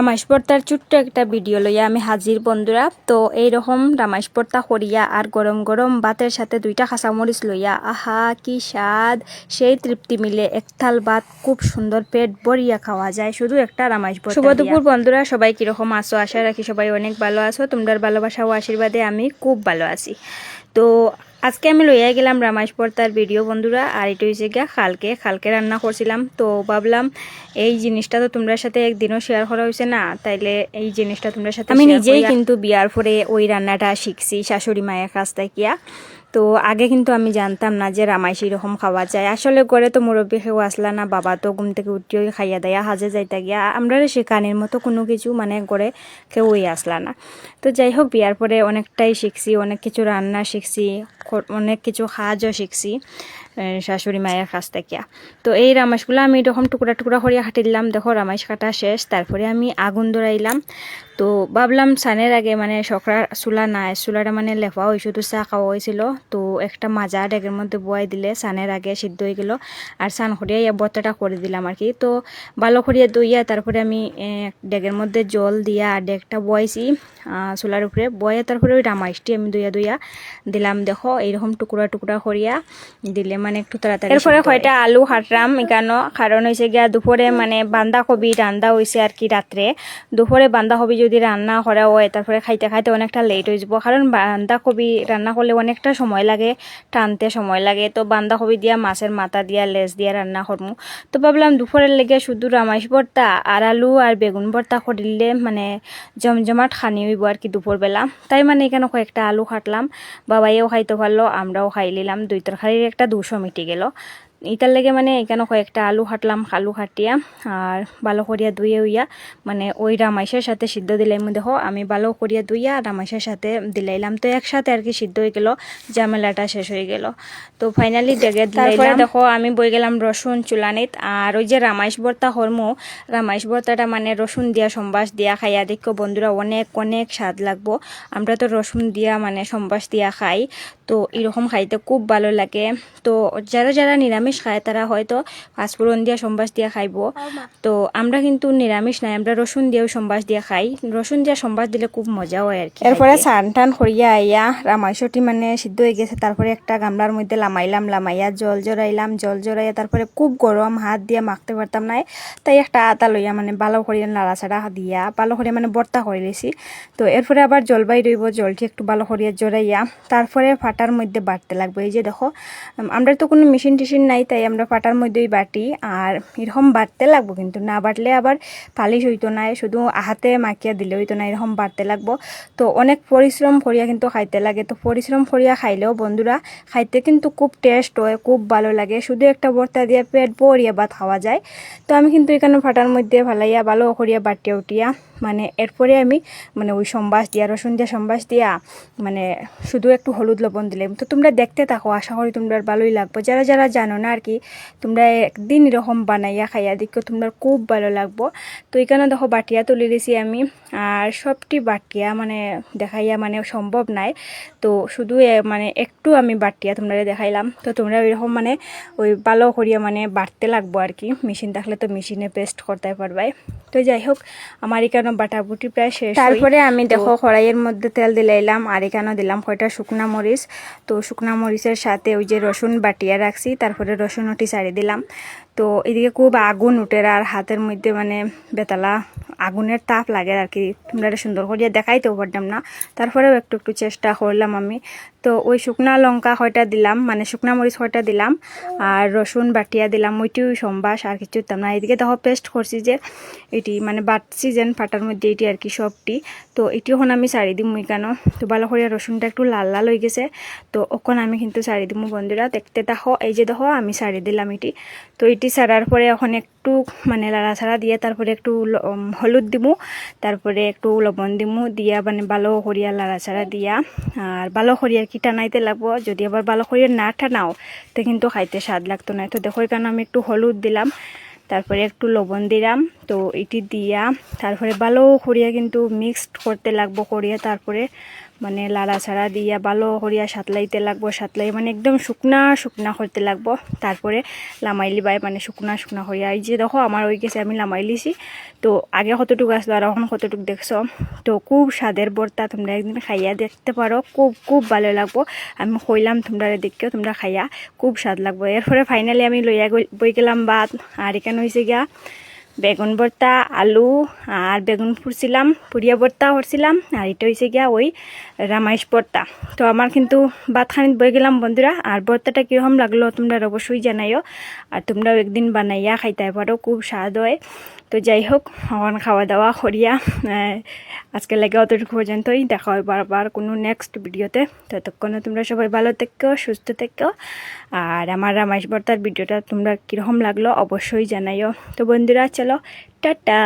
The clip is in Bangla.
রামাইশ পর্তার ছোট্ট একটা ভিডিও লইয়া আমি হাজির বন্ধুরা। তো এইরকম রামাইশ পর্তা করিয়া আর গরম গরম ভাতের সাথে দুইটা কাঁচামরিচ লইয়া আহা কি স্বাদ! সেই তৃপ্তি মিলে এক থাল ভাত খুব সুন্দর পেট ভরিয়া খাওয়া যায়। শুধু একটা রামাইশ পর্তা শুভ দুপুর বন্ধুরা। সবাই কীরকম আছো? আশা রাখি সবাই অনেক ভালো আছো। তোমরা ভালোবাসা ও আশীর্বাদে আমি খুব ভালো আছি। তো আজকে আমি লইয়া গেলাম রামাইশ পর্তার ভিডিও বন্ধুরা। আর এটা হয়েছে গিয়া খালকে। খালকে রান্না করছিলাম। তো ভাবলাম এই জিনিসটা তো তোমরা সাথে একদিনও শেয়ার করা হয়েছে না। তাইলে এই জিনিসটা তোমরা সাথে আমি নিজেই কিন্তু বিয়ার পরে ওই রান্নাটা শিখছি শাশুড়ি মায়ের কাছ থেকে। তো আগে কিন্তু আমি জানতাম না যে রামাইশি এরকম খাওয়া যায়। আসলে করে তো মুরব্বী কেউ আসলা না, বাবা তো ঘুম থেকে উঠিয়ে খাইয়া দেয়া, হাজে যাইতা গিয়া। আমরা শেখানির মতো কোনো কিছু মানে করে কেউই আসলা না। তো যাই হোক, বিয়ার পরে অনেকটাই শিখছি, অনেক কিছু রান্না শিখছি অনেক কিছু সাহায্য শিখছি শাশুড়ি মায়ের কাছ থেকে। তো এই রামাইশগুলো আমি এরকম টুকরা টুকরা করিয়া কাটি দিলাম দেখো, রামাইশ কাটা শেষ। তারপরে আমি আগুন ধরাইলাম। তো ভাবলাম সানের আগে মানে সকাল চুলা নাই চুলাটা মানে লেফা হয়েছে তো চা খাওয়া হয়েছিল তো একটা মাজা ডেগের মধ্যে বয়াই দিলে সানের আগে সিদ্ধ হয়ে গেল। আর সান করিয়া ইয়া বত্তাটা করে দিলাম আর কি। তো ভালো করিয়া দইয়া তারপরে আমি ডেগের মধ্যে জল দিয়া আর ডেগটা বয়াইছি চুলার উপরে বয়া তারপরে ওই রামাইশটি আমি দইয়া দইয়া দিলাম। দেখো এইরকম টুকরা টুকরা করিয়া দিলে মানে একটু তাড়াতাড়ি এরপরে কয়টা আলু হাটরাম এখানো কারণ হয়েছে গিয়া দুপুরে মানে বান্ধাকপি রান্দা হয়েছে আর কি রাত্রে দুপুরে বান্ধাকপি যদি রান্না করা হয়, তারপরে খাইতে খাইতে অনেকটা লেট হয়ে যাব। কারণ বান্ধাকপি রান্না করলে অনেকটা সময় লাগে, টানতে সময় লাগে। তো বান্ধাকপি দিয়া, মাছের মাথা দিয়া লেজ দিয়া রান্না করমু। তো ভাবলাম দুপুরের লেগে শুধু রামাইশ ভর্তা আর আলু আর বেগুন ভর্তা করিলে মানে জমজমাট খানি হইব আর কি দুপুরবেলা। তাই মানে এখানে কয়েকটা আলু কাটলাম। বাবাইও খাইতে পারল, আমরাও খাই নিলাম। দুই তরকারির একটা দুশো মিটি গেল। ইটার লেগে মানে এখানে কয়েকটা আলু কাটলাম আলু কাটিয়া আর ভালো করিয়া ধুয়ে উইয়া মানে ওই রামাইশের সাথে সিদ্ধ দিলাম দেখো আমি ভালো করিয়া ধুইয়া রামাইশের সাথে দিলাইলাম। তো একসাথে আর কি সিদ্ধ হয়ে গেল ঝামেলাটা শেষ হয়ে গেল। তো ফাইনালি ডেগে তারপরে দেখো আমি বই গেলাম রসুন চুলানিত আর ওই যে রামাইশ ভর্তা হরমো রামাইশ ভর্তাটা মানে রসুন দিয়া সম্বাস দিয়া খাইয়া দেখো বন্ধুরা অনেক অনেক স্বাদ লাগবো। আমরা তো রসুন দিয়া মানে সম্বাস দিয়া খাই তো এরকম খাইতে খুব ভালো লাগে। তো যারা যারা নিরামিষ খায় তারা হয়তো পাঁচফোড়ন দিয়া সম্বাস দিয়া খাইব। তো আমরা কিন্তু নিরামিষ নাই আমরা রসুন দিয়েও সম্বাস দিয়া খাই। রসুন দিয়া সম্বাস দিলে খুব মজা হয় আর কি এরপরে চান টান করিয়া আইয়া রামাইশটি মানে সিদ্ধ হয়ে গেছে তারপরে একটা গামলার মধ্যে লামাইলাম লামাইয়া জল জড়াইলাম জল জড়াইয়া তারপরে খুব গরম হাত দিয়া মাখতে পারতাম নাই তাই একটা আতা লইয়া মানে ভালো করিয়া নাড়াচাড়া দিয়া ভালো করিয়া মানে বর্তা করে দিয়েছি তো এরপরে আবার জলবাই রইব জলটি একটু ভালো করিয়া জড়াইয়া তারপরে ফাটার মধ্যে বাড়তে লাগবে। এই যে দেখো আমরা তো কোনো মেশিন টিশিন নাই তাই আমরা পাটার মধ্যেই বাটি। আর এরকম বাটতে লাগবো কিন্তু, না বাটলে আবার পালিশ হইতো না, শুধু হাতে মাখিয়া দিলে হইতো না, এরকম বাটতে লাগবো। তো অনেক পরিশ্রম করিয়া কিন্তু খাইতে লাগে। তো পরিশ্রম করিয়া খাইলেও বন্ধুরা, খাইতে কিন্তু খুব টেস্ট হয়, খুব ভালো লাগে। শুধু একটা ভর্তা দিয়ে পেট ভরিয়া ভাত খাওয়া যায়। তো আমি কিন্তু এখানে ফাটার মধ্যে ভালাইয়া ভালো করিয়া বাটিয়া উঠিয়া মানে এরপরে আমি মানে ওই সম্বাস দিয়া, রসুন দিয়া সম্বাস দিয়া মানে শুধু একটু হলুদ লবণ দিলাম। তো তোমরা দেখতে থাকো, আশা করি তোমরা ভালোই লাগবে। যারা যারা জানো না আর কি, তোমরা একদিন এরকম বানাইয়া খাইয়া দেখো, তোমরা খুব ভালো লাগবো। তো এখানে দেখো বাটিয়া তুলে দিয়েছি আমি, আর সবটি বাটিয়া মানে দেখাইয়া মানে সম্ভব নাই। তো শুধু মানে একটু আমি বাটিয়া তোমরা দেখাইলাম। তো তোমরা এরকম মানে ওই ভালো করিয়া মানে বাটতে লাগবো আর কি। মেশিন থাকলে তো মেশিনে পেস্ট করতে পারবাই। তো যাই হোক, আমার এখানে বাটাবুটি প্রায় শেষ তারপরে আমি দেখো কড়াইয়ের মধ্যে তেল দিলাইলাম আর এখানে দিলাম কয়টা শুকনা মরিচ। তো শুকনা মরিচের সাথে ওই যে রসুন বাটিয়া রাখছি তারপরে রসুন ওটি ছাড়ি দিলাম। তো এদিকে খুব আগুন উঠে আর হাতের মধ্যে মানে বেতালা আগুনের তাপ লাগে আর কি। তোমরা সুন্দর করিয়া দেখাইতেও পারতাম না। তারপরেও একটু একটু চেষ্টা করলাম আমি। তো ওই শুকনা লঙ্কা কয়টা দিলাম মানে শুকনা মরিচ কয়টা দিলাম, আর রসুন বাটিয়া দিলাম ওইটিও সম্বাস আর কিছু দিতাম না। এদিকে দেখো পেস্ট করছি যে এটি মানে বাটছি যেন ফাটার মধ্যে এটি আর কি সবটি। তো এটি এখন আমি ছাড়ি দিম কেন তো ভালো করে রসুনটা একটু লাল লাল হয়ে গেছে। তো ওখন আমি কিন্তু ছাড়ি দিমু বন্ধুরা, দেখতে দেখো, এই যে দেখো আমি ছাড়ি দিলাম এটি। তো এটি ছাড়ার পরে এখন একটু মানে লাড়া ছাড়া দিয়ে তারপরে একটু হলুদ দিমু। তারপরে একটু লবণ দিমু, দিয়া মানে ভালো করিয়া লাড়া ছাড়া দিয়া। আর ভালো করিয়া কি টানাইতে লাগবো? যদি আবার ভালো করে না টানাও, তো কিন্তু খাইতে স্বাদ লাগতো না। তো দেখো, এখানে আমি একটু হলুদ দিলাম, তারপরে একটু লবণ দিলাম, তো এটি দিয়া তারপরে ভালো করিয়া কিন্তু মিক্সড করতে লাগবো করিয়া তারপরে মানে লাড়া ছাড়া দিয়া ভালো করিয়া সাতলাইতে লাগবো, সাতলাই মানে একদম শুকনা শুকনা করতে লাগবো। তারপরে লামাই লিবাই মানে শুকনা শুকনা করিয়া, এই যে দেখো আমার ওই গেছে, আমি লামাই লিছি। তো আগে কতটুকু আসলো আর এখন কতটুকু দেখছ? তো খুব স্বাদের বর্তা তোমরা একদিন খাইয়া দেখতে পারো, খুব খুব ভালো লাগবো। আমি কইলাম তোমরা দেখেও, তোমরা খাইয়া, খুব স্বাদ লাগবো। এরপরে ফাইনালি আমি লইয়া বই গেলাম ভাত, আর এখানে হয়েছে গিয়া বেগুন ভর্তা, আলু আর বেগুন ফুরছিলাম পুড়িয়া ভর্তা করছিলাম, আর এটা হয়েছে গিয়া ওই রামাইশ ভর্তা। তো আমার কিন্তু ভাতখানিত বই গেলাম বন্ধুরা, আর ভর্তাটা কীরকম লাগল তোমরা অবশ্যই জানাইও, আর তোমরাও একদিন বানাইয়া খাইতে পারো, খুব স্বাদ হয়। তো যাই হোক এখন খাওয়া দাওয়া করিয়া আজকে লাগে অতটুকু পর্যন্তই। দেখা হয় বারবার কোনো নেক্সট ভিডিওতে ততক্ষণে তোমরা সবাই ভালো থেকো, সুস্থ থেকো। আর আমার রামাইশ বর্তার ভিডিওটা তোমরা কীরকম লাগল অবশ্যই জানাইও। তো বন্ধুরা, চলো, টাটা!